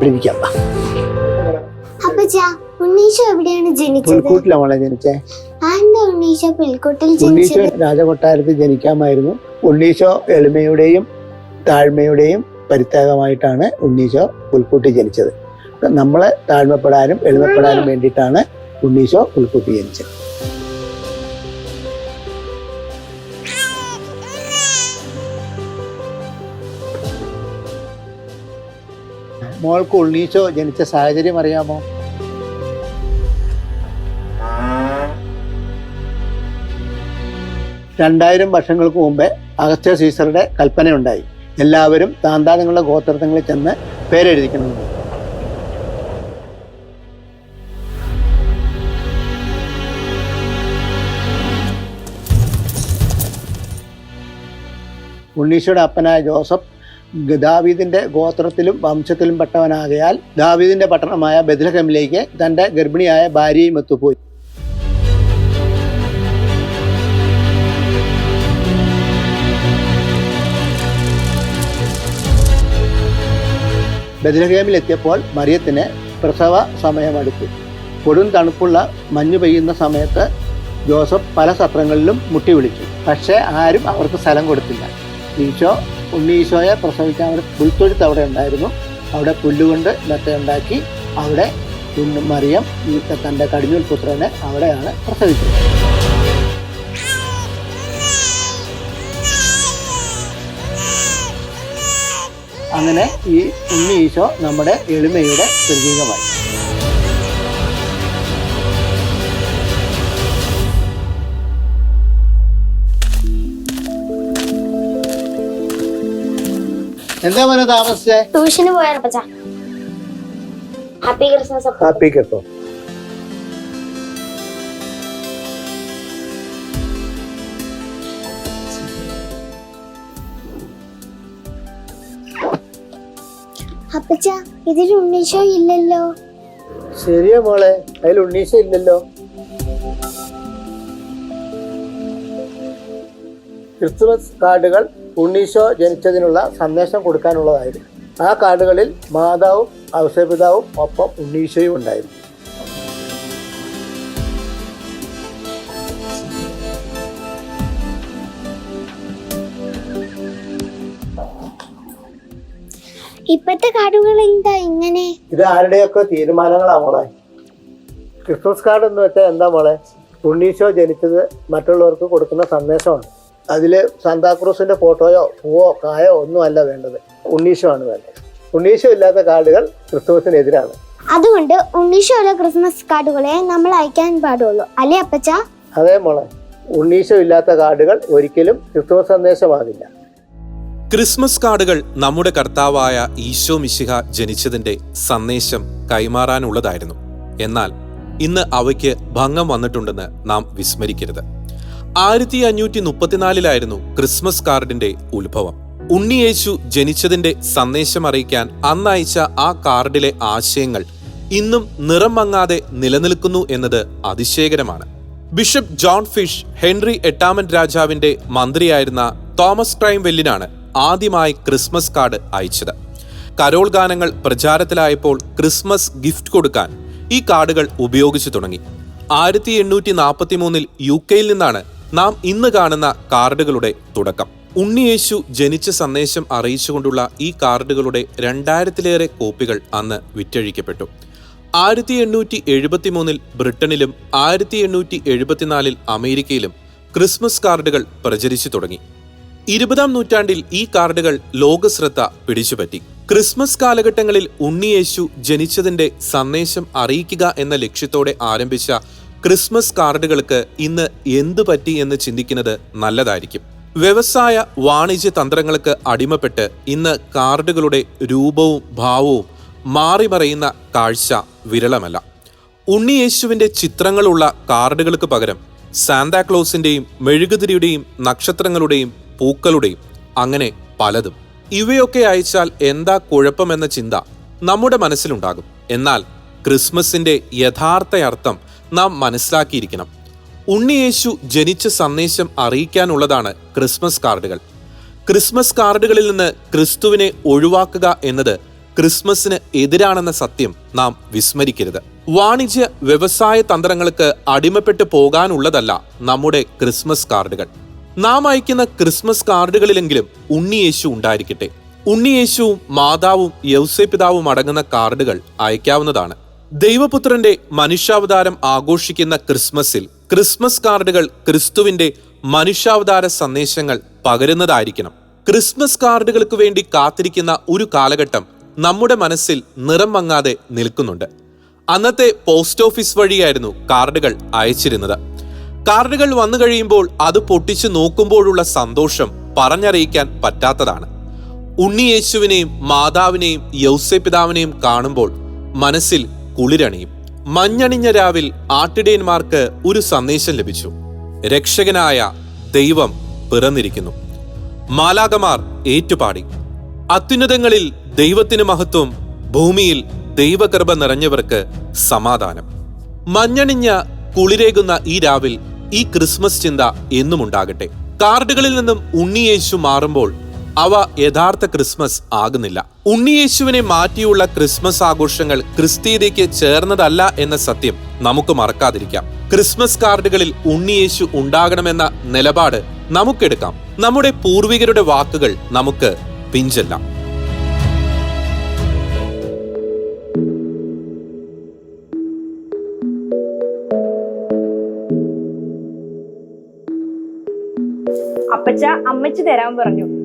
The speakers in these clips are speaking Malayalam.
പിടിപ്പിക്കാം മോളെ ജനിച്ചേ. ഉണ്ണീശോ രാജകൊട്ടാരത്തിൽ ജനിക്കാമായിരുന്നു. ഉണ്ണീശോ എളിമയുടെയും താഴ്മയുടെയും പരിത്യാഗമായിട്ടാണ് ഉണ്ണീശോ പുൽക്കൂട്ടി ജനിച്ചത്. നമ്മളെ താഴ്മപ്പെടാനും എളിമപ്പെടാനും വേണ്ടിയിട്ടാണ് ഉണ്ണീശോ പുൽക്കൂട്ടി ജനിച്ചത്. മോൾക്ക് ഉണ്ണീശോ ജനിച്ച സാഹചര്യം അറിയാമോ? രണ്ടായിരം വർഷങ്ങൾക്ക് മുമ്പേ അഗസ്ത്യ സീസറുടെ കൽപ്പനയുണ്ടായി. എല്ലാവരും താന്താനങ്ങളുടെ ഗോത്രങ്ങളിൽ ചെന്ന് പേരെഴുതിക്കണമെന്ന് ഉണ്ണീശയുടെ അപ്പനായ ജോസഫ് ദാവീദിന്റെ ഗോത്രത്തിലും വംശത്തിലും പെട്ടവനാകയാൽ ദാവീദിന്റെ പട്ടണമായ ബദ്ലഹമിലേക്ക് തന്റെ ഗർഭിണിയായ ഭാര്യയും എത്തുപോയി ബദലഹേമിൽ എത്തിയപ്പോൾ മറിയത്തിന് പ്രസവ സമയമടുത്തു. കൊടും തണുപ്പുള്ള മഞ്ഞു പെയ്യുന്ന സമയത്ത് ജോസഫ് പല സത്രങ്ങളിലും മുട്ടി വിളിച്ചു. പക്ഷേ ആരും അവർക്ക് സ്ഥലം കൊടുത്തില്ല. ഈശോ ഉണ്ണീശോയെ പ്രസവിക്കാൻ ഒരു പുൽത്തൊഴുത്ത് അവിടെ ഉണ്ടായിരുന്നു. അവിടെ പുല്ലുകൊണ്ട് മെത്തയുണ്ടാക്കി അവിടെ മറിയം ഈ തന്റെ കടിഞ്ഞൂൽ പുത്രനെ അവിടെയാണ് പ്രസവിച്ചത്. അങ്ങനെ ഈ ഉണ്ണി ഈശോ നമ്മുടെ എളിമയുടെ പ്രതീകമായി. എന്താ മോനെ താമസിച്ചേ? ട്യൂഷന് പോയാണ് അപ്പച്ച. ഹാപ്പി ക്രിസ്മസ് ഹാപ്പി കേട്ടോ അപ്പച്ച ഇതിൽ ഉണ്ണീശോ ഇല്ലല്ലോ. ശരിയാ മോളെ അതിൽ ഉണ്ണീശ ഇല്ലല്ലോ. ക്രിസ്തുമസ് കാർഡുകൾ ഉണ്ണീശോ ജനിച്ചതിനുള്ള സന്ദേശം കൊടുക്കാനുള്ളതായിരുന്നു. ആ കാർഡുകളിൽ മാതാവും ഔസപിതാവും ഒപ്പം ഉണ്ണീശോയും ഉണ്ടായിരുന്നു. ഇപ്പത്തെ കാർഡുകൾ എന്താ ഇങ്ങനെ? ഇത് ആരുടെയൊക്കെ തീരുമാനങ്ങളാ മോളെ? ക്രിസ്മസ് കാർഡ് എന്ന് വെച്ചാൽ എന്താ മോളെ? ഉണ്ണീശോ ജനിച്ചത് മറ്റുള്ളവർക്ക് കൊടുക്കുന്ന സന്ദേശമാണ്. അതിൽ സാന്താക്രൂസിന്റെ ഫോട്ടോയോ പൂവോ കായോ ഒന്നും അല്ല വേണ്ടത്. ഉണ്ണീശമാണ് വേണ്ടത്. ഉണ്ണീശോ ഇല്ലാത്ത കാർഡുകൾ ക്രിസ്തുമസിനെതിരാണ്. അതുകൊണ്ട് ഉണ്ണീശോയുള്ള ക്രിസ്മസ് കാർഡുകളെ നമ്മൾ അയക്കാൻ പാടുള്ളൂ. അല്ലേ അപ്പച്ച? അതേ മോളെ. ഉണ്ണീശോ ഇല്ലാത്ത കാർഡുകൾ ഒരിക്കലും ക്രിസ്തുമസ് സന്ദേശമാകില്ല. ക്രിസ്മസ് കാർഡുകൾ നമ്മുടെ കർത്താവായ ഈശോ മിശിഹ ജനിച്ചതിന്റെ സന്ദേശം കൈമാറാനുള്ളതായിരുന്നു. എന്നാൽ ഇന്ന് അവയ്ക്ക് ഭംഗം വന്നിട്ടുണ്ടെന്ന് നാം വിസ്മരിക്കരുത്. ആയിരത്തി അഞ്ഞൂറ്റി മുപ്പത്തിനാലിലായിരുന്നു ക്രിസ്മസ് കാർഡിന്റെ ഉത്ഭവം. ഉണ്ണിയേശു ജനിച്ചതിന്റെ സന്ദേശം അറിയിക്കാൻ അന്നയച്ച ആ കാർഡിലെ ആശയങ്ങൾ ഇന്നും നിറം മങ്ങാതെ നിലനിൽക്കുന്നു എന്നത് അതിശയകരമാണ്. ബിഷപ്പ് ജോൺ ഫിഷ് ഹെൻറി എട്ടാമൻ രാജാവിന്റെ മന്ത്രിയായിരുന്ന തോമസ് ക്രൈംവെല്ലിനാണ് ആദ്യമായി ക്രിസ്മസ് കാർഡ് അയച്ചത്. കരോൾ ഗാനങ്ങൾ പ്രചാരത്തിലായപ്പോൾ ക്രിസ്മസ് ഗിഫ്റ്റ് കൊടുക്കാൻ ഈ കാർഡുകൾ ഉപയോഗിച്ചു തുടങ്ങി. ആയിരത്തി എണ്ണൂറ്റി നാൽപ്പത്തി മൂന്നിൽ യു കെയിൽ നിന്നാണ് നാം ഇന്ന് കാണുന്ന കാർഡുകളുടെ തുടക്കം. ഉണ്ണിയേശു ജനിച്ച സന്ദേശം അറിയിച്ചുകൊണ്ടുള്ള ഈ കാർഡുകളുടെ രണ്ടായിരത്തിലേറെ കോപ്പികൾ അന്ന് വിറ്റഴിക്കപ്പെട്ടു. ആയിരത്തി എണ്ണൂറ്റി എഴുപത്തി മൂന്നിൽ ബ്രിട്ടനിലും ആയിരത്തി എണ്ണൂറ്റി എഴുപത്തിനാലിൽ അമേരിക്കയിലും ക്രിസ്മസ് കാർഡുകൾ പ്രചരിച്ചു തുടങ്ങി. ഇരുപതാം നൂറ്റാണ്ടിൽ ഈ കാർഡുകൾ ലോകശ്രദ്ധ പിടിച്ചുപറ്റി. ക്രിസ്മസ് കാലഘട്ടങ്ങളിൽ ഉണ്ണിയേശു ജനിച്ചതിന്റെ സന്ദേശം അറിയിക്കുക എന്ന ലക്ഷ്യത്തോടെ ആരംഭിച്ച ക്രിസ്മസ് കാർഡുകൾക്ക് ഇന്ന് എന്തു പറ്റി എന്ന് ചിന്തിക്കുന്നത് നല്ലതായിരിക്കും. വ്യവസായ വാണിജ്യ തന്ത്രങ്ങൾക്ക് അടിമപ്പെട്ട് ഇന്ന് കാർഡുകളുടെ രൂപവും ഭാവവും മാറിമറയുന്ന കാഴ്ച വിരളമല്ല. ഉണ്ണിയേശുവിന്റെ ചിത്രങ്ങളുള്ള കാർഡുകൾക്ക് പകരം സാന്താക്ലോസിന്റെയും മെഴുകുതിരിയുടെയും നക്ഷത്രങ്ങളുടെയും പൂക്കളുടെയും അങ്ങനെ പലതും. ഇവയൊക്കെ അയച്ചാൽ എന്താ കുഴപ്പമെന്ന ചിന്ത നമ്മുടെ മനസ്സിലുണ്ടാകും. എന്നാൽ ക്രിസ്മസിന്റെ യഥാർത്ഥ അർത്ഥം നാം മനസ്സിലാക്കിയിരിക്കണം. ഉണ്ണിയേശു ജനിച്ച സന്ദേശം അറിയിക്കാനുള്ളതാണ് ക്രിസ്മസ് കാർഡുകൾ. ക്രിസ്മസ് കാർഡുകളിൽ നിന്ന് ക്രിസ്തുവിനെ ഒഴിവാക്കുക എന്നത് ക്രിസ്മസിന് എതിരാണെന്ന സത്യം നാം വിസ്മരിക്കരുത്. വാണിജ്യ വ്യവസായ തന്ത്രങ്ങൾക്ക് അടിമപ്പെട്ടു പോകാനുള്ളതല്ല നമ്മുടെ ക്രിസ്മസ് കാർഡുകൾ. നാം അയക്കുന്ന ക്രിസ്മസ് കാർഡുകളിലെങ്കിലും ഉണ്ണിയേശു ഉണ്ടായിരിക്കട്ടെ. ഉണ്ണിയേശുവും മാതാവും യൗസേപിതാവും അടങ്ങുന്ന കാർഡുകൾ അയക്കാവുന്നതാണ്. ദൈവപുത്രന്റെ മനുഷ്യാവതാരം ആഘോഷിക്കുന്ന ക്രിസ്മസിൽ ക്രിസ്മസ് കാർഡുകൾ ക്രിസ്തുവിന്റെ മനുഷ്യാവതാര സന്ദേശങ്ങൾ പകരുന്നതായിരിക്കണം. ക്രിസ്മസ് കാർഡുകൾക്ക് വേണ്ടി കാത്തിരിക്കുന്ന ഒരു കാലഘട്ടം നമ്മുടെ മനസ്സിൽ നിറം മങ്ങാതെ നിൽക്കുന്നുണ്ട്. അന്നത്തെ പോസ്റ്റ് ഓഫീസ് വഴിയായിരുന്നു കാർഡുകൾ അയച്ചിരുന്നത്. കാർഡുകൾ വന്നു കഴിയുമ്പോൾ അത് പൊട്ടിച്ചു നോക്കുമ്പോഴുള്ള സന്തോഷം പറഞ്ഞറിയിക്കാൻ പറ്റാത്തതാണ്. ഉണ്ണിയേശുവിനെയും മാതാവിനെയും യൗസപിതാവിനെയും കാണുമ്പോൾ മനസ്സിൽ കുളിരണിയും മഞ്ഞണിഞ്ഞ രാവിൽ ആട്ടിടയന്മാർക്ക് ഒരു സന്ദേശം ലഭിച്ചു. രക്ഷകനായ ദൈവം പിറന്നിരിക്കുന്നു. മാലാകമാർ ഏറ്റുപാടി. അത്യുന്നതങ്ങളിൽ ദൈവത്തിന് മഹത്വം ഭൂമിയിൽ ദൈവകൃപ നിറഞ്ഞവർക്ക് സമാധാനം. മഞ്ഞണിഞ്ഞ കുളിരേകുന്ന ഈ രാവിൽ ഈ ക്രിസ്മസ് ചിന്ത എന്നും ഉണ്ടാകട്ടെ കാർഡുകളിൽ നിന്നും ഉണ്ണിയേശു മാറുമ്പോൾ അവ യഥാർത്ഥ ക്രിസ്മസ് ആകുന്നില്ല. ഉണ്ണിയേശുവിനെ മാറ്റിയുള്ള ക്രിസ്മസ് ആഘോഷങ്ങൾ ക്രിസ്തീയതയ്ക്ക് ചേർന്നതല്ല എന്ന സത്യം നമുക്ക് മറക്കാതിരിക്കാം. ക്രിസ്മസ് കാർഡുകളിൽ ഉണ്ണിയേശു ഉണ്ടാകണമെന്ന നിലപാട് നമുക്കെടുക്കാം. നമ്മുടെ പൂർവികരുടെ വാക്കുകൾ നമുക്ക് പിഞ്ചെല്ലാം. അപ്പച്ച അമ്മച്ചി തരാൻ പറഞ്ഞു.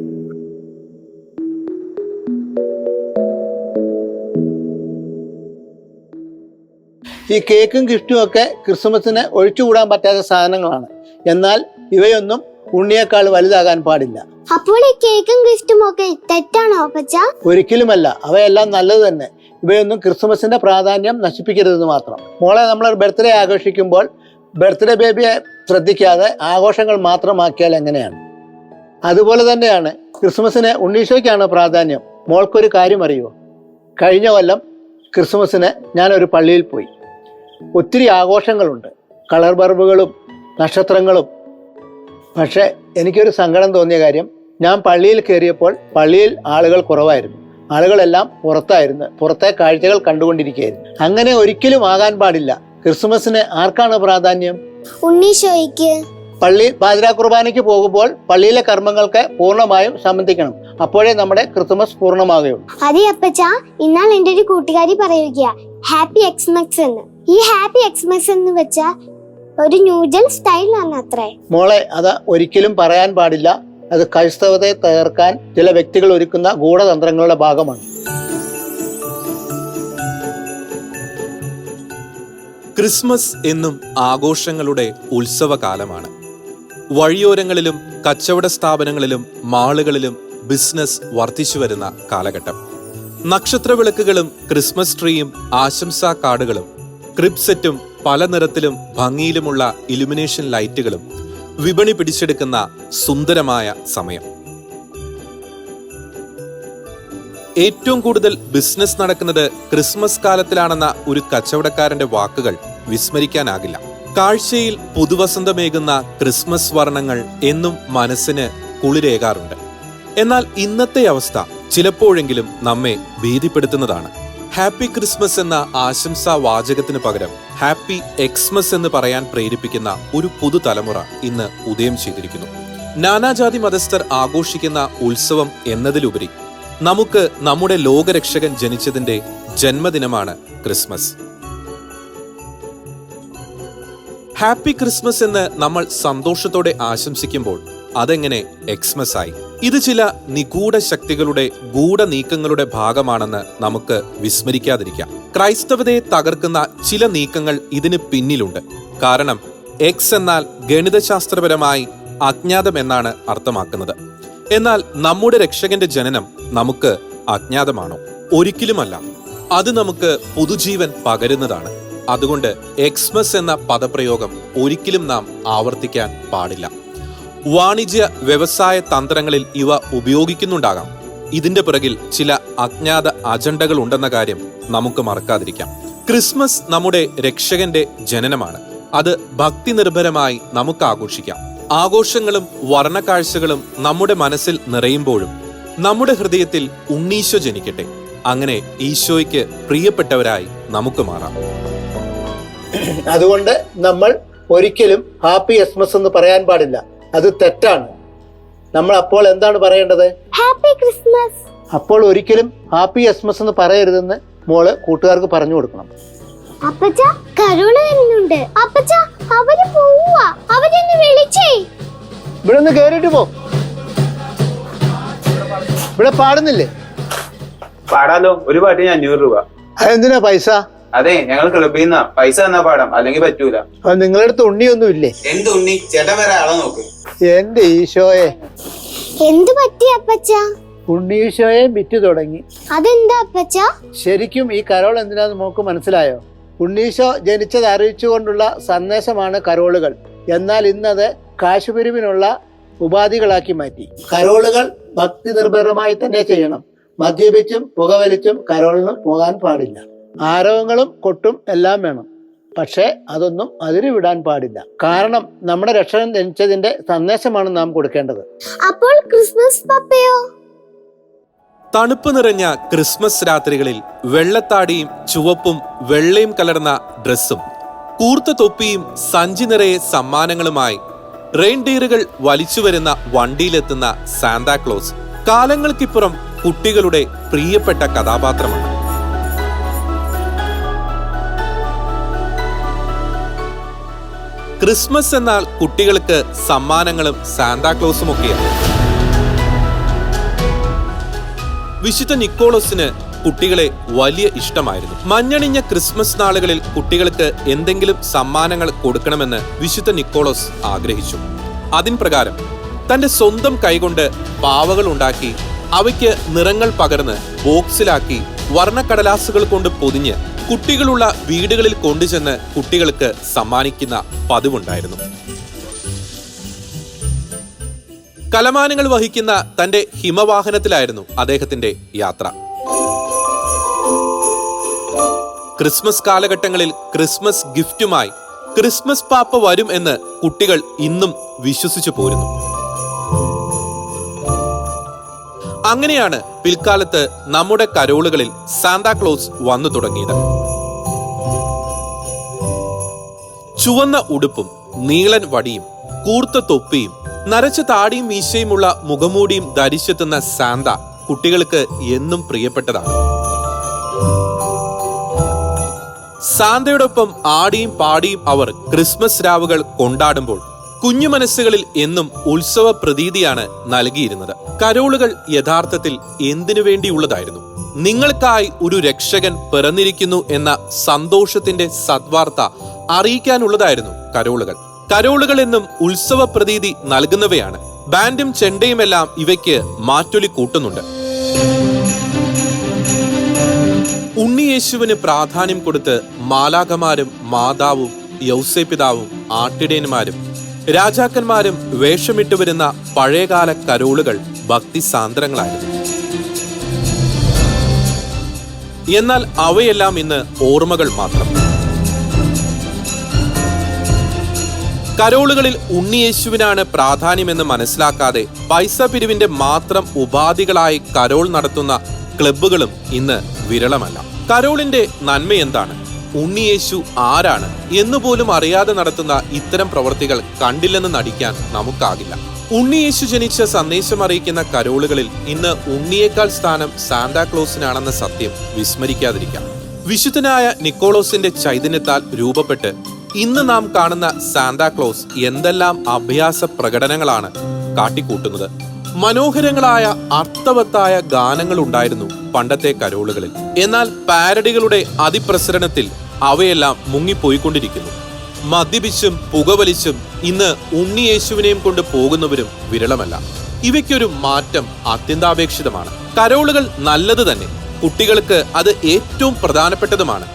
ഈ കേക്കും ഗിഫ്റ്റും ഒക്കെ ക്രിസ്മസിന് ഒഴിച്ചുകൂടാൻ പറ്റാത്ത സാധനങ്ങളാണ്. എന്നാൽ ഇവയൊന്നും ഉണ്ണിയേക്കാൾ വലുതാകാൻ പാടില്ല. അപ്പോൾ ഈ കേക്കും ഗിഫ്റ്റും ഒക്കെ തെറ്റാണോ അപ്പച്ച? ഒരിക്കലുമല്ല. അവയെല്ലാം നല്ലത് തന്നെ. ഇവയൊന്നും ക്രിസ്മസിന്റെ പ്രാധാന്യം നശിപ്പിക്കരുതെന്ന് മാത്രം. മോളെ നമ്മൾ ബർത്ത്ഡേ ആഘോഷിക്കുമ്പോൾ ബർത്ത്ഡേ ബേബിയെ ശ്രദ്ധിക്കാതെ ആഘോഷങ്ങൾ മാത്രമാക്കിയാൽ എങ്ങനെയാണ്? അതുപോലെ തന്നെയാണ് ക്രിസ്മസിന് ഉണ്ണീശോയ്ക്കാണ് പ്രാധാന്യം. മോൾക്കൊരു കാര്യം അറിയുമോ കഴിഞ്ഞ കൊല്ലം ക്രിസ്മസിന് ഞാനൊരു പള്ളിയിൽ പോയി. ഒത്തിരി ആഘോഷങ്ങളുണ്ട്. കളർ ബർബുകളും നക്ഷത്രങ്ങളും. പക്ഷേ എനിക്കൊരു സങ്കടം തോന്നിയ കാര്യം ഞാൻ പള്ളിയിൽ കയറിയപ്പോൾ പള്ളിയിൽ ആളുകൾ കുറവായിരുന്നു. ആളുകളെല്ലാം പുറത്തായിരുന്നു. പുറത്തെ കാഴ്ചകൾ കണ്ടുകൊണ്ടിരിക്കുകയായിരുന്നു. അങ്ങനെ ഒരിക്കലും ആകാൻ പാടില്ല. ക്രിസ്മസിന് ആർക്കാണ് പ്രാധാന്യം? ഉണ്ണീശോയ്ക്ക്. പള്ളി പാതിരാ കുർബാനയ്ക്ക് പോകുമ്പോൾ പള്ളിയിലെ കർമ്മങ്ങൾക്ക് പൂർണമായും സംബന്ധിക്കണം. അപ്പോഴേ നമ്മുടെ ക്രിസ്മസ് പൂർണമാകുകയുള്ളൂ അതെ അപ്പച്ച. ഇന്നാൾ എന്റെ ഒരു കൂട്ടുകാരി പറയുക ഹാപ്പി എക്സ്മക്സ് എന്ന്. ഈ ഹാപ്പി എക്സ്മസ് എന്ന് വെച്ചാൽ ഒരു ന്യൂജൻ സ്റ്റൈലാണ് അത്രേ. മോളെ അത് ഒരിക്കലും പറയാൻ പാടില്ല. അത് ക്രൈസ്തവത്തെ തകർക്കാൻ ചില വ്യക്തികൾ ഒരുക്കുന്ന ഗൂഢതന്ത്രങ്ങളുടെ ഭാഗമാണ്. ക്രിസ്മസ് എന്നും ആഘോഷങ്ങളുടെ ഉത്സവകാലമാണ്. വഴിയോരങ്ങളിലും കച്ചവട സ്ഥാപനങ്ങളിലും മാളുകളിലും ബിസിനസ് വർദ്ധിച്ചു വരുന്ന കാലഘട്ടം. നക്ഷത്രവിളക്കുകളും ക്രിസ്മസ് ട്രീയും ആശംസാ കാർഡുകളും ക്രിപ്സെറ്റും പല നിറത്തിലും ഭംഗിയിലുമുള്ള ഇലുമിനേഷൻ ലൈറ്റുകളും വിപണി പിടിച്ചെടുക്കുന്ന സുന്ദരമായ സമയം. ഏറ്റവും കൂടുതൽ ബിസിനസ് നടക്കുന്നത് ക്രിസ്മസ് കാലത്തിലാണെന്ന ഒരു കച്ചവടക്കാരന്റെ വാക്കുകൾ വിസ്മരിക്കാനാകില്ല. കാഴ്ചയിൽ പുതുവസന്തമേകുന്ന ക്രിസ്മസ് വർണങ്ങൾ എന്നും മനസ്സിന് കുളിരേകാറുണ്ട്. എന്നാൽ ഇന്നത്തെ അവസ്ഥ ചിലപ്പോഴെങ്കിലും നമ്മെ ഭീതിപ്പെടുത്തുന്നതാണ്. ഹാപ്പി ക്രിസ്മസ് എന്ന ആശംസാ വാചകത്തിന് പകരം ഹാപ്പി എക്സ്മസ് എന്ന് പറയാൻ പ്രേരിപ്പിക്കുന്ന ഒരു പുതുതലമുറ ഇന്ന് ഉദയം ചെയ്തിരിക്കുന്നു. നാനാജാതി മതസ്ഥർ ആഘോഷിക്കുന്ന ഉത്സവം എന്നതിലുപരി നമുക്ക് നമ്മുടെ ലോകരക്ഷകൻ ജനിച്ചതിന്റെ ജന്മദിനമാണ് ക്രിസ്മസ്. ഹാപ്പി ക്രിസ്മസ് എന്ന് നമ്മൾ സന്തോഷത്തോടെ ആശംസിക്കുമ്പോൾ അതെങ്ങനെ എക്സ്മസ് ആയി? ഇത് ചില നിഗൂഢ ശക്തികളുടെ ഗൂഢ നീക്കങ്ങളുടെ ഭാഗമാണെന്ന് നമുക്ക് വിസ്മരിക്കാതിരിക്കാം. ക്രൈസ്തവതയെ തകർക്കുന്ന ചില നീക്കങ്ങൾ ഇതിന് പിന്നിലുണ്ട്. കാരണം എക്സ് എന്നാൽ ഗണിതശാസ്ത്രപരമായി അജ്ഞാതം എന്നാണ് അർത്ഥമാക്കുന്നത്. എന്നാൽ നമ്മുടെ രക്ഷകന്റെ ജനനം നമുക്ക് അജ്ഞാതമാണോ? ഒരിക്കലുമല്ല. അത് നമുക്ക് പുതുജീവൻ പകരുന്നതാണ്. അതുകൊണ്ട് എക്സ്മസ് എന്ന പദപ്രയോഗം ഒരിക്കലും നാം ആവർത്തിക്കാൻ പാടില്ല. വാണിജ്യ വ്യവസായ തന്ത്രങ്ങളിൽ ഇവ ഉപയോഗിക്കുന്നുണ്ടാകാം. ഇതിന്റെ പിറകിൽ ചില അജ്ഞാത അജണ്ടകൾ ഉണ്ടെന്ന കാര്യം നമുക്ക് മറക്കാതിരിക്കാം. ക്രിസ്മസ് നമ്മുടെ രക്ഷകന്റെ ജനനമാണ്. അത് ഭക്തി നിർഭരമായി നമുക്ക് ആഘോഷിക്കാം. ആഘോഷങ്ങളും വർണക്കാഴ്ചകളും നമ്മുടെ മനസ്സിൽ നിറയുമ്പോഴും നമ്മുടെ ഹൃദയത്തിൽ ഉണ്ണീശോ ജനിക്കട്ടെ. അങ്ങനെ ഈശോയ്ക്ക് പ്രിയപ്പെട്ടവരായി നമുക്ക് മാറാം. അതുകൊണ്ട് നമ്മൾ ഒരിക്കലും ഹാപ്പി എക്സ്മസ് എന്ന് പറയാൻ പാടില്ല. അത് തെറ്റാണ്. നമ്മൾ അപ്പോൾ എന്താണ് പറയേണ്ടത്? ഹാപ്പി ക്രിസ്മസ് അപ്പോൾ ഒരിക്കലും ഹാപ്പി ക്രിസ്മസ് എന്ന് പറയരുതെന്ന് മോൾ കൂട്ടുകാർക്ക് പറഞ്ഞു കൊടുക്കണം. അപ്പച്ച വരുന്നുണ്ട് അപ്പച്ച അവർ പോവാ അവരൊന്ന് വിളിച്ചേ. ഇവിടെ കയറിയിട്ട് പോ. ഇവിടെ പാടുന്നില്ലേ? പാടാലോ. ഒരു പാട്ടിന് അഞ്ഞൂറ് രൂപ. അതെന്തിനാ പൈസ? അതെ ഞങ്ങൾ ക്ലബിൽ നിന്നാ. പൈസ തന്നാ പാടാം. അല്ലെങ്കിൽ പറ്റൂല. അത് നിങ്ങളുടെ അടുത്ത് ഉണ്ണിയൊന്നും ഇല്ലേ എന്ത് ഉണ്ണി? ചേട്ടൻ വരെ ആളെ നോക്ക്. എന്റെ ഈശോയെ. എന്തു പറ്റി അപ്പച്ച? ഉണ്ണീശോയെ വിറ്റ് തുടങ്ങി. അതെന്താ അപ്പച്ച? ശരിക്കും ഈ കരോൾ എന്തിനാന്ന് നോക്ക് മനസ്സിലായോ? ഉണ്ണീശോ ജനിച്ചത് അറിയിച്ചുകൊണ്ടുള്ള സന്ദേശമാണ് കരോളുകൾ. എന്നാൽ ഇന്നത് കാശുപിരിവിനുള്ള ഉപാധികളാക്കി മാറ്റി. കരോളുകൾ ഭക്തി നിർഭരമായി തന്നെ ചെയ്യണം. മദ്യപിച്ചും പുകവലിച്ചും കരോളിന് പോകാൻ പാടില്ല. ആരവങ്ങളും കൊട്ടും എല്ലാം വേണം. പക്ഷേ അതൊന്നും അതിരി വിടാൻ പാടില്ല. കാരണം നമ്മുടെ രക്ഷകൻ ജനിച്ചതിന്റെ സന്ദേശമാണ് നാം കൊടുക്കേണ്ടത്. അപ്പോൾ ക്രിസ്മസ് പപ്പയോ? തണുപ്പ് നിറഞ്ഞ ക്രിസ്മസ് രാത്രികളിൽ വെള്ളത്താടിയും ചുവപ്പും വെള്ളയും കലർന്ന ഡ്രസ്സും കൂർത്ത തൊപ്പിയും സഞ്ചി നിറയെ സമ്മാനങ്ങളുമായി റെയിൻഡീറുകൾ വലിച്ചു വരുന്ന വണ്ടിയിലെത്തുന്ന സാന്താക്ലോസ് കാലങ്ങൾക്കിപ്പുറം കുട്ടികളുടെ പ്രിയപ്പെട്ട കഥാപാത്രമാണ്. ക്രിസ്മസ് എന്നാൽ കുട്ടികൾക്ക് സമ്മാനങ്ങളും സാന്താക്ലോസുമൊക്കെയാണ് വിശുദ്ധ നിക്കോളോസിന് കുട്ടികളെ വലിയ ഇഷ്ടമായിരുന്നു. മഞ്ഞണിഞ്ഞ ക്രിസ്മസ് നാളുകളിൽ കുട്ടികൾക്ക് എന്തെങ്കിലും സമ്മാനങ്ങൾ കൊടുക്കണമെന്ന് വിശുദ്ധ നിക്കോളോസ് ആഗ്രഹിച്ചു. അതിൻ പ്രകാരം തന്റെ സ്വന്തം കൈകൊണ്ട് പാവകൾ ഉണ്ടാക്കി അവയ്ക്ക് നിറങ്ങൾ പകർന്ന് ബോക്സിലാക്കി വർണക്കടലാസുകൾ കൊണ്ട് പൊതിഞ്ഞ് കുട്ടികളുള്ള വീടുകളിൽ കൊണ്ടുചെന്ന് കുട്ടികൾക്ക് സമ്മാനിക്കുന്ന പതിവുണ്ടായിരുന്നു. കലമാനങ്ങൾ വഹിക്കുന്ന തന്റെ ഹിമവാഹനത്തിലായിരുന്നു അദ്ദേഹത്തിന്റെ യാത്ര. ക്രിസ്മസ് കാലഘട്ടങ്ങളിൽ ക്രിസ്മസ് ഗിഫ്റ്റുമായി ക്രിസ്മസ് പാപ്പ വരും എന്ന് കുട്ടികൾ ഇന്നും വിശ്വസിച്ചു പോരുന്നു. അങ്ങനെയാണ് പിൽക്കാലത്ത് നമ്മുടെ കരോളുകളിൽ സാന്താക്ലോസ് വന്നു തുടങ്ങിയത്. ചുവന്ന ഉടുപ്പും നീളൻ വടിയും കൂർത്ത തൊപ്പിയും നരച്ച താടിയും മീശയുമുള്ള മുഖമൂടിയും ധരിച്ചെത്തുന്ന സാന്ത കുട്ടികൾക്ക് എന്നും പ്രിയപ്പെട്ടതാണ്. സാന്തയോടൊപ്പം ആടിയും പാടിയും അവർ ക്രിസ്മസ് രാവുകൾ കൊണ്ടാടുമ്പോൾ കുഞ്ഞു മനസ്സുകളിൽ എന്നും ഉത്സവ പ്രതീതിയാണ് നൽകിയിരുന്നത്. കരോളുകൾ യഥാർത്ഥത്തിൽ എന്തിനു വേണ്ടിയുള്ളതായിരുന്നു? നിങ്ങൾക്കായി ഒരു രക്ഷകൻ പിറന്നിരിക്കുന്നു എന്ന സന്തോഷത്തിന്റെ സദ്വാർത്ത അറിയിക്കാനുള്ളതായിരുന്നു കരോളുകൾ. കരോളുകൾ എന്നും ഉത്സവ പ്രതീതി നൽകുന്നവയാണ്. ബാൻഡും ചെണ്ടയുമെല്ലാം ഇവയ്ക്ക് മാറ്റൊലി കൂട്ടുന്നുണ്ട്. ഉണ്ണിയേശുവിന് പ്രാധാന്യം കൊടുത്ത് മാലാഖമാരും മാതാവും യൗസേപിതാവും ആട്ടിടയന്മാരും രാജാക്കന്മാരും വേഷമിട്ടു വരുന്ന പഴയകാല കരോളുകൾ ഭക്തിസാന്ദ്രങ്ങളായിരുന്നു. എന്നാൽ അവയെല്ലാം ഇന്ന് ഓർമ്മകൾ മാത്രം. കരോളുകളിൽ ഉണ്ണിയേശുവിനാണ് പ്രാധാന്യമെന്ന് മനസ്സിലാക്കാതെ പൈസ പിരിവിന്റെ മാത്രം ഉപാധികളായി കരോൾ നടത്തുന്ന ക്ലബ്ബുകളും ഇന്ന് വിരളമല്ല. കരോളിന്റെ നന്മ എന്താണ്? ഉണ്ണിയേശു ആരാണ്? എന്നുപോലും അറിയാതെ നടത്തുന്ന ഇത്തരം പ്രവൃത്തികൾ കണ്ടില്ലെന്ന് നടിക്കാൻ നമുക്കാകില്ല. ഉണ്ണിയേശു ജനിച്ച സന്ദേശം അറിയിക്കുന്ന കരോളുകളിൽ ഇന്ന് ഉണ്ണിയേക്കാൾ സ്ഥാനം സാന്താക്ലോസിനാണെന്ന സത്യം വിസ്മരിക്കാതിരിക്കാം. വിശുദ്ധനായ നിക്കോളോസിന്റെ ചൈതന്യത്താൽ രൂപപ്പെട്ട് ഇന്ന് നാം കാണുന്ന സാന്താക്ലോസ് എന്തെല്ലാം അഭ്യാസ പ്രകടനങ്ങളാണ് കാട്ടിക്കൂട്ടുന്നത്. മനോഹരങ്ങളായ അർത്ഥവത്തായ ഗാനങ്ങൾ ഉണ്ടായിരുന്നു പണ്ടത്തെ കരോളുകളിൽ. എന്നാൽ പാരഡികളുടെ അതിപ്രസരണത്തിൽ അവയെല്ലാം മുങ്ങിപ്പോയിക്കൊണ്ടിരിക്കുന്നു. മദ്യപിച്ചും പുകവലിച്ചും ഇന്ന് ഉണ്ണിയേശുവിനെയും കൊണ്ട് പോകുന്നവരും വിരളമല്ല. ഇവയ്ക്കൊരു മാറ്റം അത്യന്താപേക്ഷിതമാണ്. കരോളുകൾ നല്ലത് തന്നെ. കുട്ടികൾക്ക് അത് ഏറ്റവും പ്രധാനപ്പെട്ടതുമാണ്.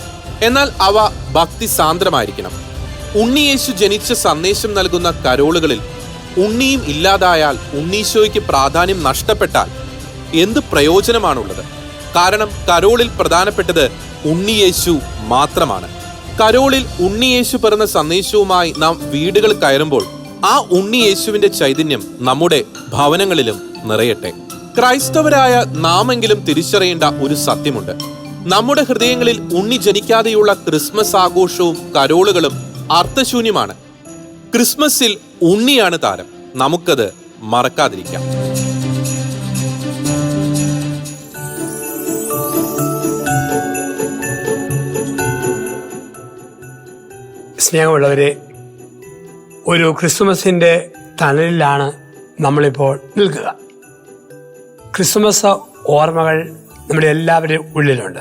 എന്നാൽ അവ ഭക്തി സാന്ദ്രമായിരിക്കണം ഉണ്ണിയേശു ജനിച്ച സന്ദേശം നൽകുന്ന കരോളുകളിൽ ഉണ്ണിയും ഇല്ലാതായാൽ ഉണ്ണീശോയ്ക്ക് പ്രാധാന്യം നഷ്ടപ്പെട്ടാൽ എന്ത് പ്രയോജനമാണുള്ളത്? കാരണം കരോളിൽ പ്രധാനപ്പെട്ടത് ഉണ്ണിയേശു മാത്രമാണ്. കരോളിൽ ഉണ്ണിയേശു പറഞ്ഞ സന്ദേശവുമായി നാം വീടുകൾ കയറുമ്പോൾ ആ ഉണ്ണിയേശുവിന്റെ ചൈതന്യം നമ്മുടെ ഭവനങ്ങളിലും നിറയട്ടെ. ക്രൈസ്തവരായ നാമെങ്കിലും തിരിച്ചറിയേണ്ട ഒരു സത്യമുണ്ട്. നമ്മുടെ ഹൃദയങ്ങളിൽ ഉണ്ണി ജനിക്കാതെയുള്ള ക്രിസ്മസ് ആഘോഷവും കരോളുകളും അർത്ഥശൂന്യമാണ്. ക്രിസ്മസിൽ ഉണ്ണിയാണ് താരം. നമുക്കത് മറക്കാതിരിക്കാം. സ്നേഹമുള്ളവരെ ഒരു ക്രിസ്മസിന്റെ തണലിലാണ് നമ്മളിപ്പോൾ നിൽക്കുക. ക്രിസ്മസ് ഓർമ്മകൾ നമ്മുടെ എല്ലാവരുടെയും ഉള്ളിലുണ്ട്.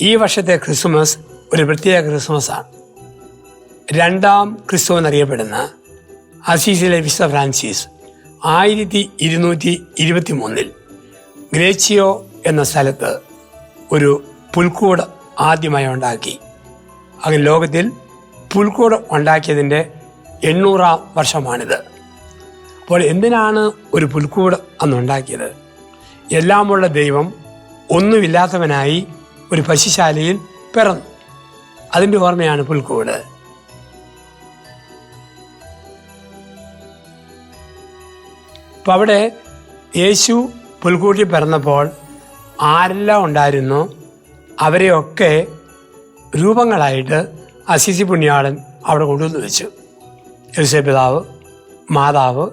ഈ വർഷത്തെ ക്രിസ്മസ് ഒരു പ്രത്യേക ക്രിസ്മസാണ്. രണ്ടാം ക്രിസ്തു എന്നറിയപ്പെടുന്ന അസീസിലെ വിശുദ്ധ ഫ്രാൻസിസ് ആയിരത്തി ഇരുന്നൂറ്റി ഇരുപത്തി മൂന്നിൽ ഗ്രേച്ചിയോ എന്ന സ്ഥലത്ത് ഒരു പുൽക്കൂട് ആദ്യമായി ഉണ്ടാക്കി. അങ്ങനെ ലോകത്തിൽ പുൽക്കൂട് ഉണ്ടാക്കിയതിന്റെ എണ്ണൂറാം വർഷമാണിത്. അപ്പോൾ എന്തിനാണ് ഒരു പുൽക്കൂട് അന്നുണ്ടാക്കിയത് എല്ലാമുള്ള ദൈവം ഒന്നുമില്ലാത്തവനായി ഒരു പശുശാലയിൽ പിറന്നു. അതിന്റെ ഓർമ്മയാണ് പുൽക്കൂട്. അപ്പോൾ അവിടെ യേശു പുൽക്കൂട്ടി പിറന്നപ്പോൾ ആരെല്ലാം ഉണ്ടായിരുന്നു? അവരെയൊക്കെ രൂപങ്ങളായിട്ട് അസിസി പുണ്യാളൻ അവിടെ കൊണ്ടുവന്ന് വെച്ചു. യൗസേ പിതാവ് മാതാവ്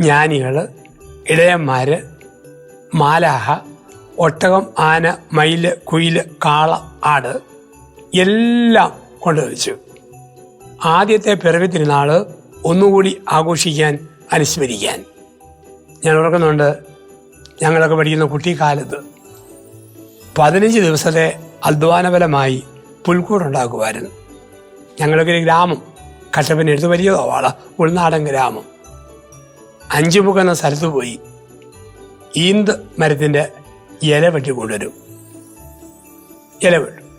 ജ്ഞാനികൾ ഇടയന്മാർ മാലാഹ ഒട്ടകം ആന മയിൽ കുയിൽ കാള ആട് എല്ലാം കൊണ്ടുവച്ചു. ആദ്യത്തെ പിറവി തിരുനാൾ ഒന്നുകൂടി ആഘോഷിക്കാൻ അനുസ്മരിക്കാൻ. ഞാൻ ഓർക്കുന്നുണ്ട് ഞങ്ങളൊക്കെ പഠിക്കുന്ന കുട്ടിക്കാലത്ത് പതിനഞ്ച് ദിവസത്തെ അധ്വാനഫലമായി പുൽക്കൂടുണ്ടാക്കുമായിരുന്നു. ഞങ്ങളൊക്കെ ഒരു ഗ്രാമം കട്ടപ്പന എടുത്ത് വലിയതോ വാള ഉൾനാടൻ ഗ്രാമം. അഞ്ചുമുഖം എന്ന സ്ഥലത്ത് പോയി ഈന്ത് മരത്തിന്റെ ഇല വെട്ടി കൊണ്ടുവരും. ഇല വെട്ടും.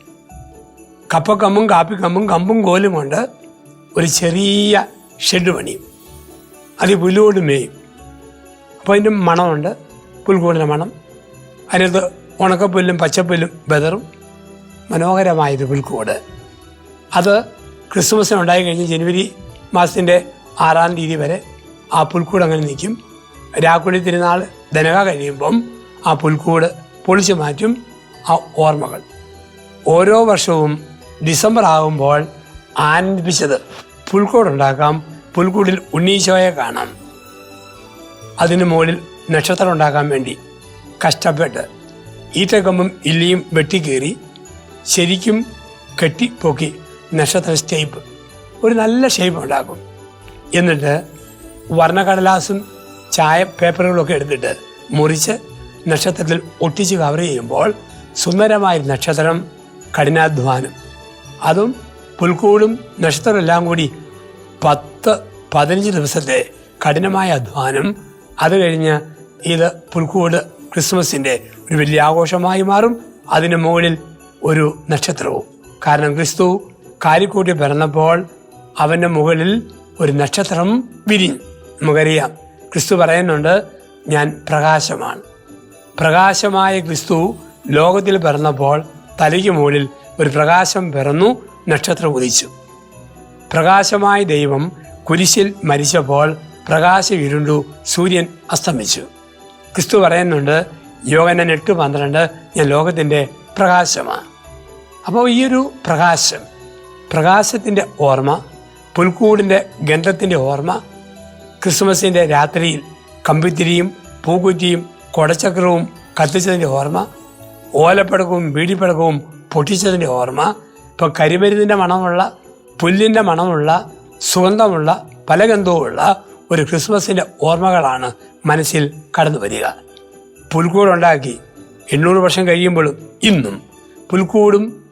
കപ്പക്കമ്പും കാപ്പിക്കമ്പും കമ്പും കോലും കൊണ്ട് ഒരു ചെറിയ ഷെഡ് പണിയും. അത് പുല്ലുകൊണ്ട് മേയും. അപ്പോൾ അതിന്റെ മണമുണ്ട്. പുൽക്കൂടിന്റെ മണം. അതിനകത്ത് ഉണക്കപ്പുല്ലും പച്ചപ്പുല്ലും ബദറും. മനോഹരമായത് പുൽക്കൂട്. അത് ക്രിസ്മസിന് ഉണ്ടായി കഴിഞ്ഞ് ജനുവരി മാസത്തിന്റെ ആറാം തീയതി വരെ ആ പുൽക്കൂട് അങ്ങനെ നിൽക്കും. രാക്കുടി തിരുനാൾ ധനക കഴിയുമ്പം ആ പുൽക്കൂട് പൊളിച്ചു മാറ്റും ആ ഓർമ്മകൾ. ഓരോ വർഷവും ഡിസംബർ ആകുമ്പോൾ ആനന്ദിപ്പിച്ചത് പുൽക്കൂടുണ്ടാക്കാം പുൽക്കൂടിൽ ഉണ്ണീശോയെ കാണാം. അതിന് മുകളിൽ നക്ഷത്രം ഉണ്ടാക്കാൻ വേണ്ടി കഷ്ടപ്പെട്ട് ഈറ്റക്കമ്പും ഇല്ലിയും വെട്ടിക്കീറി ശരിക്കും കെട്ടി കെട്ടിപ്പൊക്കി നക്ഷത്ര സ്റ്റേപ്പ് ഒരു നല്ല ഷേപ്പ് ഉണ്ടാക്കും. എന്നിട്ട് വർണക്കടലാസും ചായ പേപ്പറുകളൊക്കെ എടുത്തിട്ട് മുറിച്ച് നക്ഷത്രത്തിൽ ഒട്ടിച്ച് കവർ ചെയ്യുമ്പോൾ സുന്ദരമായ നക്ഷത്രം കഠിനാധ്വാനം. അതും പുൽക്കൂടും നക്ഷത്രം എല്ലാം കൂടി പത്ത് പതിനഞ്ച് ദിവസത്തെ കഠിനമായ അധ്വാനം. അത് കഴിഞ്ഞ് ഇത് പുൽക്കൂട് ക്രിസ്മസിന്റെ ഒരു വലിയ ആഘോഷമായി മാറും. അതിന് മുകളിൽ ഒരു നക്ഷത്രവും. കാരണം ക്രിസ്തു കാലിക്കൂട്ടി പിറന്നപ്പോൾ അവന്റെ മുകളിൽ ഒരു നക്ഷത്രം വിരിഞ്ഞു. നമുക്കറിയാം ക്രിസ്തു പറയുന്നുണ്ട് ഞാൻ പ്രകാശമാണ്. പ്രകാശമായ ക്രിസ്തു ലോകത്തിൽ പിറന്നപ്പോൾ തലയ്ക്ക് മുകളിൽ ഒരു പ്രകാശം പിറന്നു നക്ഷത്രം ഉദിച്ചു. പ്രകാശമായ ദൈവം കുരിശിൽ മരിച്ചപ്പോൾ പ്രകാശം ഇരുണ്ടു സൂര്യൻ അസ്തമിച്ചു. ക്രിസ്തു പറയുന്നുണ്ട് യോഗന എട്ട് പന്ത്രണ്ട് ഞാൻ ലോകത്തിന്റെ പ്രകാശമാണ്. അപ്പോൾ ഈ ഒരു പ്രകാശം പ്രകാശത്തിന്റെ ഓർമ്മ പുൽക്കൂടിന്റെ ഗന്ധത്തിന്റെ ഓർമ്മ ക്രിസ്മസിന്റെ രാത്രിയിൽ കമ്പിത്തിരിയും പൂക്കുറ്റിയും കൊടച്ചക്രവും കത്തിച്ചതിന്റെ ഓർമ്മ ഓലപ്പടക്കവും ബീഡിപ്പടക്കവും പൊട്ടിച്ചതിന്റെ ഓർമ്മ ഇപ്പോൾ കരിമരുന്നിന്റെ മണമുള്ള പുല്ലിന്റെ മണമുള്ള സുഗന്ധമുള്ള പലഗന്ധവുമുള്ള ഒരു ക്രിസ്മസിന്റെ ഓർമ്മകളാണ് മനസ്സിൽ കടന്നു വരിക. പുൽക്കൂടുണ്ടാക്കി എണ്ണൂറ് വർഷം കഴിയുമ്പോഴും ഇന്നും പുൽക്കൂടും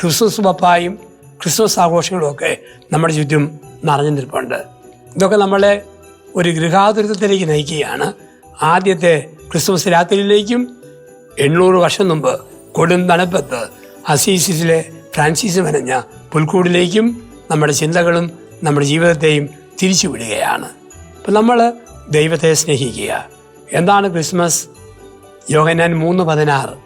ക്രിസ്മസ് പപ്പായും ക്രിസ്മസ് ആഘോഷങ്ങളും ഒക്കെ നമ്മുടെ ചുറ്റും നിറഞ്ഞു നിൽപ്പുണ്ട്. ഇതൊക്കെ നമ്മളെ ഒരു ഗൃഹാതുരത്വത്തിലേക്ക് നയിക്കുകയാണ്. ആദ്യത്തെ ക്രിസ്മസ് രാത്രിയിലേക്കും എണ്ണൂറ് വർഷം മുമ്പ് കൊടും തണുപ്പത്ത് അസീസിസിലെ ഫ്രാൻസിസ് മെനഞ്ഞ പുൽക്കൂടിലേക്കും നമ്മുടെ ചിന്തകളും നമ്മുടെ ജീവിതത്തെയും തിരിച്ചു വിടുകയാണ് അപ്പം നമ്മൾ ദൈവത്തെ സ്നേഹിക്കുക. എന്താണ് ക്രിസ്മസ്? യോഹന്നാൻ മൂന്ന് പതിനാറ്.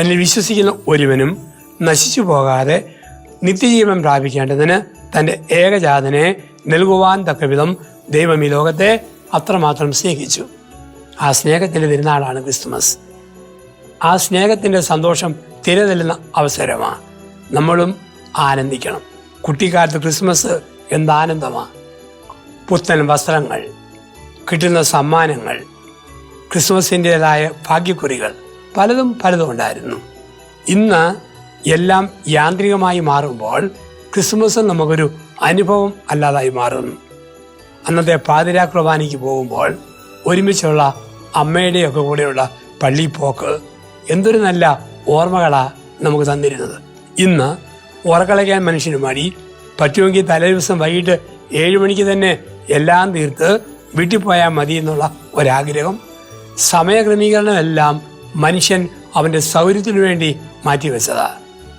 തന്നിൽ വിശ്വസിക്കുന്ന ഒരുവനും നശിച്ചു പോകാതെ നിത്യജീവൻ പ്രാപിക്കേണ്ടതിന് തന്റെ ഏകജാതനെ നൽകുവാൻ തക്കവിധം ദൈവം ഈ ലോകത്തെ അത്രമാത്രം സ്നേഹിച്ചു. ആ സ്നേഹത്തിന്റെ തിരുനാളാണ് ക്രിസ്മസ്. ആ സ്നേഹത്തിന്റെ സന്തോഷം തിരതെല്ലുന്ന അവസരമാണ് നമ്മളും ആനന്ദിക്കണം. കുട്ടിക്കാലത്ത് ക്രിസ്മസ് എന്താനന്ദമാണ് പുത്തൻ വസ്ത്രങ്ങൾ കിട്ടുന്ന സമ്മാനങ്ങൾ ക്രിസ്മസിന്റെതായ ഭാഗ്യക്കുറികൾ പലതും പലതും ഉണ്ടായിരുന്നു. ഇന്ന് എല്ലാം യാന്ത്രികമായി മാറുമ്പോൾ ക്രിസ്മസ് നമുക്കൊരു അനുഭവം അല്ലാതായി മാറുന്നു. അന്നത്തെ പാതിരാ കുർബാനയ്ക്ക് പോകുമ്പോൾ ഒരുമിച്ചുള്ള അമ്മയുടെയൊക്കെ കൂടെയുള്ള പള്ളിപ്പോക്ക് എന്തൊരു നല്ല ഓർമ്മകളാണ് നമുക്ക് തന്നിരുന്നത്. ഇന്ന് ഉറക്കളയ്ക്കാൻ മനുഷ്യന് മടി. പറ്റുമെങ്കിൽ തലേ ദിവസം വൈകിട്ട് ഏഴ് മണിക്ക് തന്നെ എല്ലാം തീർത്ത് വീട്ടിൽ പോയാൽ മതി എന്നുള്ള ഒരാഗ്രഹം. സമയക്രമീകരണമെല്ലാം മനുഷ്യൻ അവന്റെ സൗകര്യത്തിനു വേണ്ടി മാറ്റിവെച്ചതാ.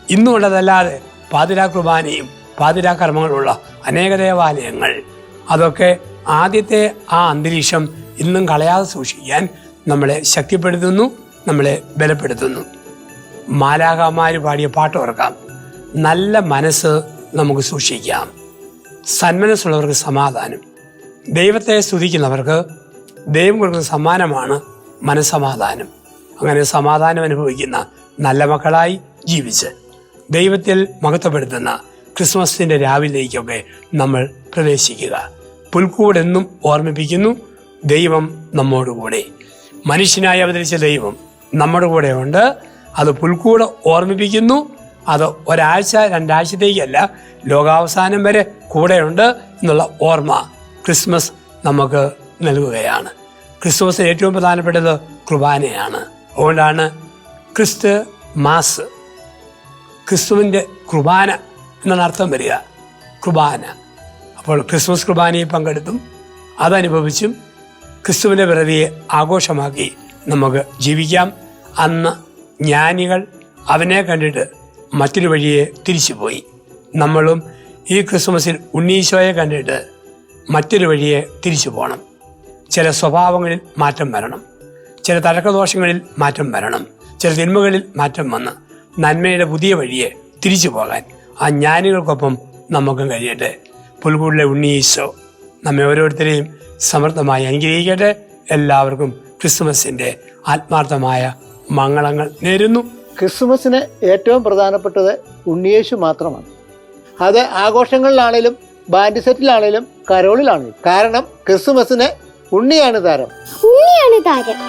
ഇന്നുള്ളതല്ലാതെ പാതിരാ കുർബാനയും പാതിരാ കർമ്മങ്ങളുള്ള അനേക ദേവാലയങ്ങൾ. അതൊക്കെ ആദ്യത്തെ ആ അന്തരീക്ഷം ഇന്നും കളയാതെ സൂക്ഷിക്കാൻ നമ്മളെ ശക്തിപ്പെടുത്തുന്നു നമ്മളെ ബലപ്പെടുത്തുന്നു. മാലാകമാർ പാടിയ പാട്ട് ഓർക്കാം. നല്ല മനസ്സ് നമുക്ക് സൂക്ഷിക്കാം. സന്മനസ്സുള്ളവർക്ക് സമാധാനം. ദൈവത്തെ സ്തുതിക്കുന്നവർക്ക് ദൈവം കൊടുക്കുന്ന സമ്മാനമാണ് മനസ്സമാധാനം. അങ്ങനെ സമാധാനം അനുഭവിക്കുന്ന നല്ല മക്കളായി ജീവിച്ച് ദൈവത്തിൽ മഹത്വപ്പെടുത്തുന്ന ക്രിസ്മസിന്റെ രാവിലേക്കൊക്കെ നമ്മൾ പ്രവേശിക്കുക. പുൽക്കൂടെന്നും ഓർമ്മിപ്പിക്കുന്നു ദൈവം നമ്മോടുകൂടെ മനുഷ്യനായി അവതരിച്ച ദൈവം നമ്മുടെ കൂടെ ഉണ്ട് അത് പുൽക്കൂട് ഓർമ്മിപ്പിക്കുന്നു. അത് ഒരാഴ്ച രണ്ടാഴ്ചത്തേക്കല്ല ലോകാവസാനം വരെ കൂടെയുണ്ട് എന്നുള്ള ഓർമ്മ ക്രിസ്മസ് നമുക്ക് നൽകുകയാണ്. ക്രിസ്മസിന് ഏറ്റവും പ്രധാനപ്പെട്ടത് കുർബാനയാണ്. അതുകൊണ്ടാണ് ക്രിസ്ത് മാസ് ക്രിസ്തുവിന്റെ കുർബാന എന്നാണ് അർത്ഥം വരിക. കുർബാന. അപ്പോൾ ക്രിസ്മസ് കുർബാനയിൽ പങ്കെടുത്തും അതനുഭവിച്ചും ക്രിസ്തുവിന്റെ പിറവിയെ ആഘോഷമാക്കി നമുക്ക് ജീവിക്കാം. അന്ന് ജ്ഞാനികൾ അവനെ കണ്ടിട്ട് മറ്റൊരു വഴിയെ തിരിച്ചുപോയി. നമ്മളും ഈ ക്രിസ്മസിൽ ഉണ്ണീശോയെ കണ്ടിട്ട് മറ്റൊരു വഴിയെ തിരിച്ചു പോകണം ചില സ്വഭാവങ്ങളിൽ മാറ്റം വരണം. ചില തടക്കദോഷങ്ങളിൽ മാറ്റം വരണം. ചില തിന്മകളിൽ മാറ്റം വന്ന് നന്മയുടെ പുതിയ വഴിയെ തിരിച്ചു പോകാൻ ആ ജ്ഞാനികൾക്കൊപ്പം നമുക്കും കഴിയട്ടെ. പുൽക്കൂടിലെ ഉണ്ണീശോ നമ്മെ ഓരോരുത്തരെയും സമൃദ്ധമായി അനുഗ്രഹിക്കട്ടെ. എല്ലാവർക്കും ക്രിസ്മസിന്റെ ആത്മാർത്ഥമായ മംഗളങ്ങൾ നേരുന്നു. ക്രിസ്മസിന് ഏറ്റവും പ്രധാനപ്പെട്ടത് ഉണ്ണിയേശു മാത്രമാണ്. അത് ആഘോഷങ്ങളിലാണേലും ബാൻഡ് സെറ്റിലാണേലും കരോളിലാണേലും. കാരണം ക്രിസ്മസിന് ഉണ്ണിയാണ് താരം. ഉണ്ണിയാണ് താരം.